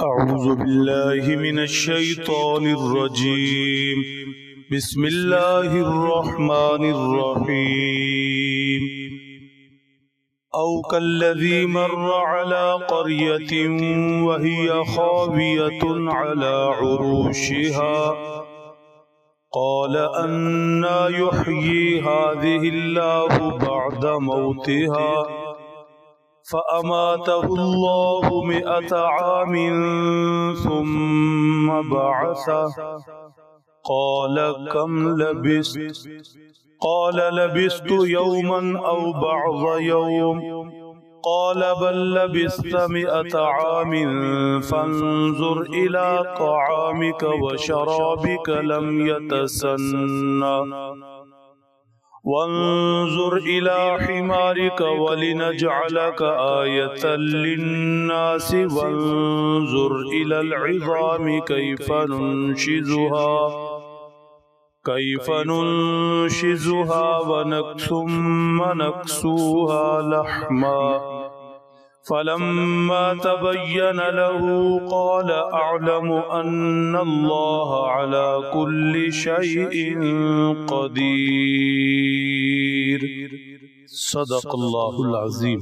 أعوذ بالله من الشيطان الرجيم. بسم الله الرحمن الرحيم. أو كالذي مر على قرية وهي خاوية على عروشها. قال أنا يحيي هذه الله بعد موتها. فأماته الله مئة عام ثم بعثه. قال كم لبست؟ قال لبست يوما أو بعض يوم. قال بل لبست مئة عام فانظر إلى طعامك وشرابك لم يتسنى وانظر إلى حمارك ولنجعلك آية للناس وانظر إلى العظام كيف ننشزها. كيف ننشزها ونكثم نكسوها لحماً. فلما تبين له قال أعلم أن الله على كل شيء قدير. صدق اللہ العظیم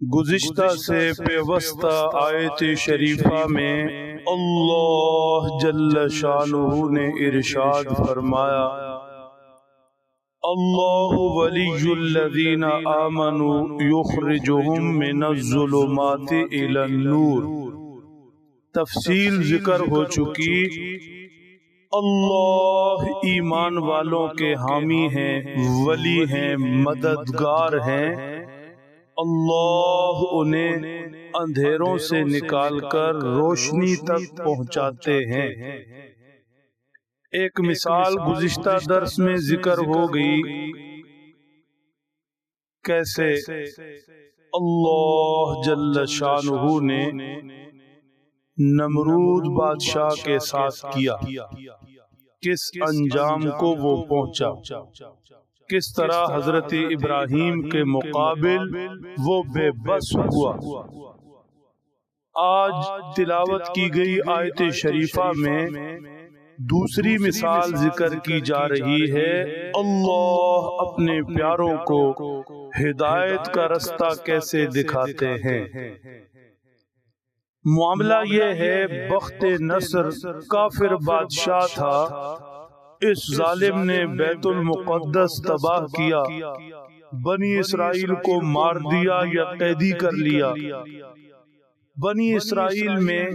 گزشتہ سے پیوستہ آیت شریفہ میں اللہ جل شانہ نے ارشاد فرمایا اللہ ولی الذین آمنوا یخرجهم من الظلمات الى النور۔ تفصیل ذکر ہو چکی۔ اللہ ایمان والوں کے حامی ہیں، ولی ہیں، مددگار ہیں۔ اللہ انہیں اندھیروں سے نکال کر روشنی تک پہنچاتے ہیں۔ ایک مثال گزشتہ درس میں ذکر ہو گئی۔ کیسے؟ اللہ جل شانہ نے نمرود بادشاہ کے ساتھ کیا۔ کس انجام کو وہ پہنچا؟ کس طرح حضرت ابراہیم کے مقابل وہ بے بس ہوا۔ آج تلاوت کی گئی آیت شریفہ میں دوسری مثال ذکر کی جا رہی ہے۔ اللہ اپنے پیاروں کو ہدایت کا رستہ کیسے دکھاتے ہیں۔ معاملہ یہ ہے بخت نصر کافر بادشاہ تھا۔ اس ظالم نے بیت المقدس تباہ کیا۔ بنی اسرائیل کو مار دیا یا قیدی کر لیا۔ بنی اسرائیل میں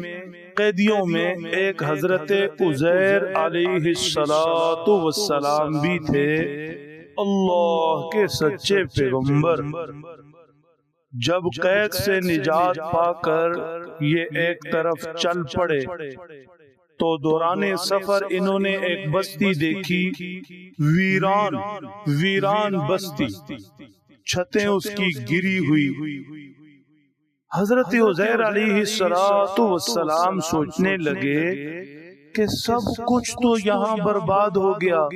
قیدیوں میں ایک حضرت عزیر علیہ السلام بھی تھے۔ اللہ کے سچے پیغمبر۔ جب قید سے نجات پا کر یہ ایک طرف چل پڑے تو دوران سفر انہوں نے ایک بستی دیکھی ویران ویران بستی۔ چھتیں اس کی گری ہوئی۔ حضرت عزیر علیہ السلام سوچنے لگے کہ سب کچھ تو یہاں برباد ہو گیا۔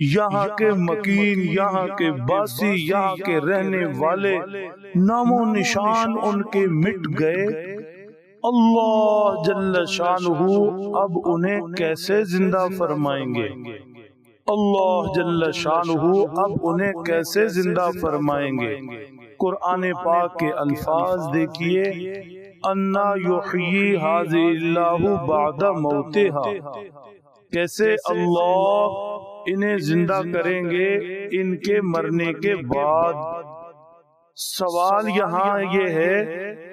یہاں کے مکین یہاں کے باسی یہاں کے رہنے والے نام و نشان ان کے مٹ گئے۔ اللہ جل شانہ اب انہیں کیسے زندہ فرمائیں گے؟ اللہ جل شانہ اب انہیں کیسے زندہ فرمائیں گے؟ قرآن پاک کے الفاظ دیکھیے انا یحیی حاضی اللہ بعد موتہا۔ کیسے اللہ انہیں زندہ کریں گے ان کے مرنے کے بعد۔ سوال یہاں یہ ہے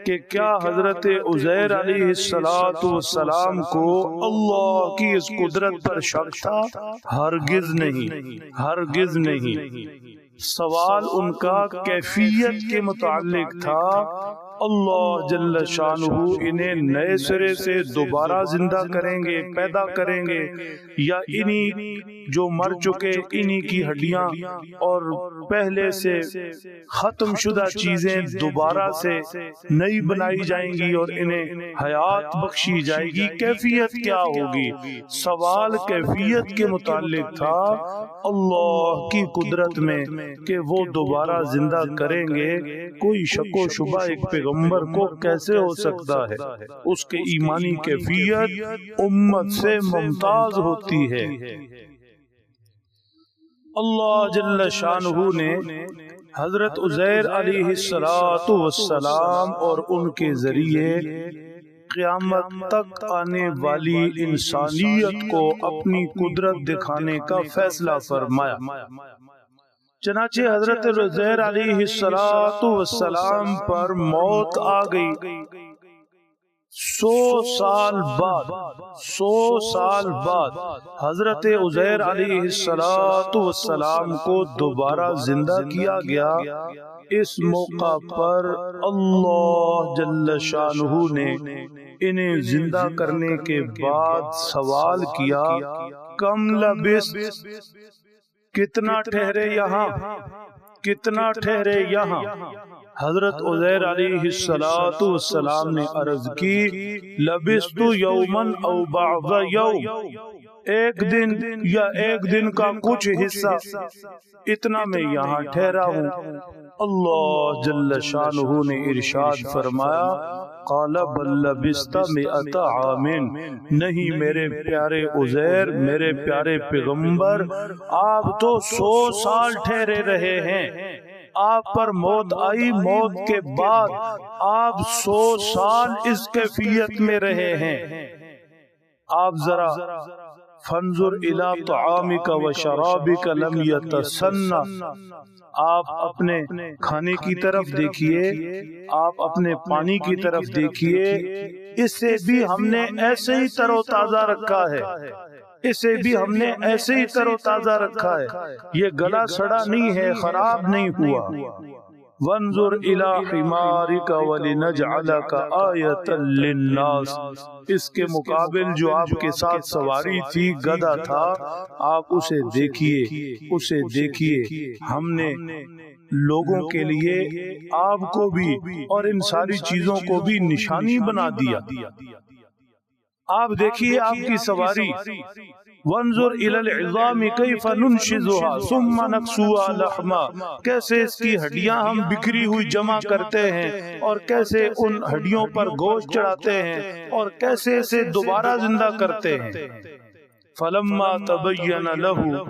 کہ کیا حضرت عزیر علیہ السلام کو اللہ کی اس قدرت پر شک تھا ہرگز نہیں ہرگز نہیں۔ سوال ان کا کیفیت کے متعلق تھا۔ اللہ جل شانہ انہیں نئے سرے سے دوبارہ زندہ کریں گے، پیدا کریں گے۔ یا انہی جو مر چکے، انہی کی ہڈیاں اور پہلے سے ختم شدہ چیزیں دوبارہ سے نئی بنائی جائیں گی اور انہیں حیات بخشی جائے گی۔ کیفیت کیا ہوگی؟ سوال کیفیت کے متعلق تھا۔ اللہ کی قدرت میں کہ وہ دوبارہ زندہ کریں گے کوئی شک و شبہ ایک پیغمبر کو کیسے ہو سکتا ہے؟ اس کے ایمانی کیفیت امت سے ممتاز ہوتی ہے۔ اللہ جل شانہ نے حضرت عزیر علیہ السلام اور ان کے ذریعے قیامت تک آنے والی انسانیت کو اپنی قدرت دکھانے کا فیصلہ فرمایا۔ چنانچہ حضرت رضیر علیہ السلام پر موت آ گئی۔ سو سال بعد، سو سال بعد حضرت عزیر علیہ السلام کو دوبارہ زندہ کیا گیا۔ اس موقع پر اللہ جل شانہ نے انہیں زندہ کرنے کے بعد سوال کیا کم لبس کتنا ٹھہرے یہاں کتنا ٹھہرے یہاں؟ حضرت عزیر علیہ السلام نے عرض کی لبست یومن او بعض یوم ایک دن یا ایک دن کا کچھ حصہ اتنا میں یہاں ٹھہرا ہوں۔ اللہ جل شانہ نے ارشاد فرمایا قال بل لبست مئت عامن نہیں میرے پیارے عزیر میرے پیارے پیغمبر آپ تو سو سال ٹھہرے رہے ہیں۔ آپ پر موت آئی موت کے بعد آپ سو سال اس کیفیت میں رہے ہیں۔ آپ ذرا فنظر الى طعامك وشرابك لم يتسنى آپ اپنے کھانے کی طرف دیکھیے آپ اپنے پانی کی طرف دیکھیے اس سے بھی ہم نے ایسے ہی تر و تازہ رکھا ہے۔ اسے بھی ہم نے ایسے ہی تر و تازہ رکھا ہے۔ یہ گلا سڑا نہیں ہے خراب نہیں ہوا۔ وانظر الى حمارك ولنجعلك آیتا للناس. اس کے مقابل جو آپ کے ساتھ سواری تھی گدا تھا آپ اسے دیکھیے اسے دیکھیے ہم نے لوگوں کے لیے آپ کو بھی اور ان ساری چیزوں کو بھی نشانی بنا دیا۔ آپ دیکھیے آپ کی سواری۔ وانظر الى العظام کیف ننشزها ثم نکسوها لحما۔ کیسے اس کی ہڈیاں ہم بکری ہوئی جمع کرتے ہیں اور کیسے ان ہڈیوں پر گوشت چڑھاتے ہیں اور کیسے اسے دوبارہ زندہ کرتے ہیں۔ فلما تبین له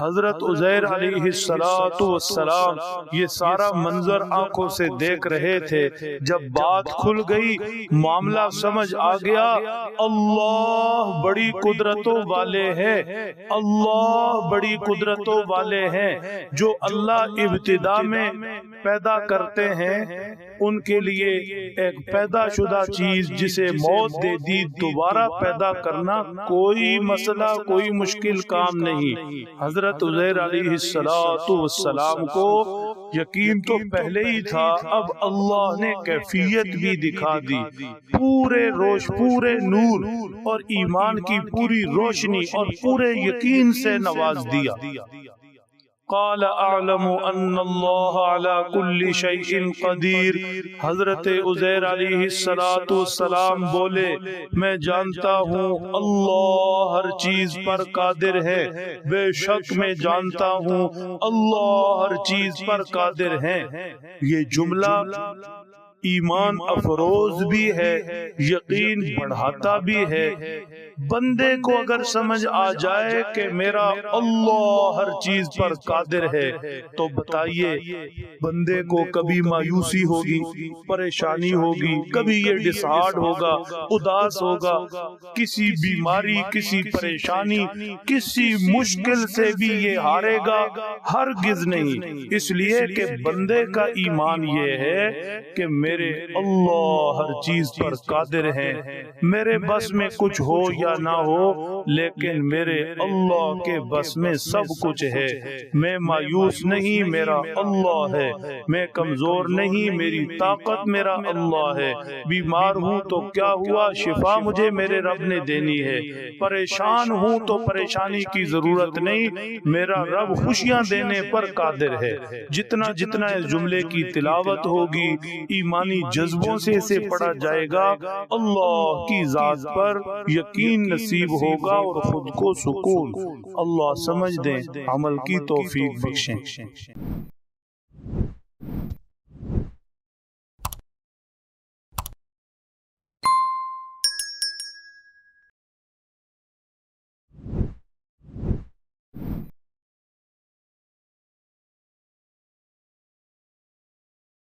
حضرت عزیر علیہ السلام یہ سارا منظر آنکھوں سے دیکھ رہے تھے۔ جب بات کھل گئی معاملہ سمجھ آ گیا اللہ بڑی قدرتوں والے ہیں۔ اللہ بڑی قدرتوں والے ہیں۔ جو اللہ ابتدا میں پیدا کرتے ہیں، ان کے لیے ایک پیدا شدہ چیز جسے موت دے دی، دوبارہ پیدا کرنا کوئی مسئلہ، کوئی مشکل کام نہیں۔ حضرت عزیر علیہ السلام کو یقین تو پہلے ہی تھا، اب اللہ نے کیفیت بھی دکھا دی۔ پورے روش، پورے نور اور ایمان کی پوری روشنی اور پورے یقین سے نواز دیا۔ قال اعلم ان اللہ على كل شيء قدیر حضرت عزیر علیہ السلام بولے، میں جانتا ہوں اللہ ہر چیز پر قادر ہے۔ بے شک میں جانتا ہوں اللہ ہر چیز پر قادر ہے۔ یہ جملہ ایمان افروز بھی ہے یقین بڑھاتا بھی ہے۔ بندے کو اگر سمجھ آ جائے کہ میرا اللہ ہر چیز پر قادر ہے تو بتائیے بندے کو کبھی مایوسی ہوگی؟ پریشانی ہوگی؟ کبھی یہ ڈسہارڈ ہوگا اداس ہوگا کسی بیماری کسی پریشانی کسی مشکل سے بھی یہ ہارے گا ہرگز نہیں۔ اس لیے کہ بندے کا ایمان یہ ہے کہ میرے اللہ ہر چیز پر قادر ہے میرے بس میں کچھ ہو یا نہ ہو لیکن میرے اللہ کے بس میں سب کچھ ہے۔ میں مایوس نہیں میرا اللہ ہے۔ میں کمزور نہیں میری طاقت میرا اللہ ہے۔ بیمار ہوں تو کیا ہوا؟ شفا مجھے میرے رب نے دینی ہے۔ پریشان ہوں تو پریشانی کی ضرورت نہیں۔ میرا رب خوشیاں دینے پر قادر ہے۔ جتنا جتنا اس جملے کی تلاوت ہوگی ایمانی جذبوں سے اسے پڑھا جائے گا اللہ کی ذات پر یقین نصیب ہوگا اور خود کو سکون۔ اللہ سمجھ دیں عمل کی توفیق بخشیں۔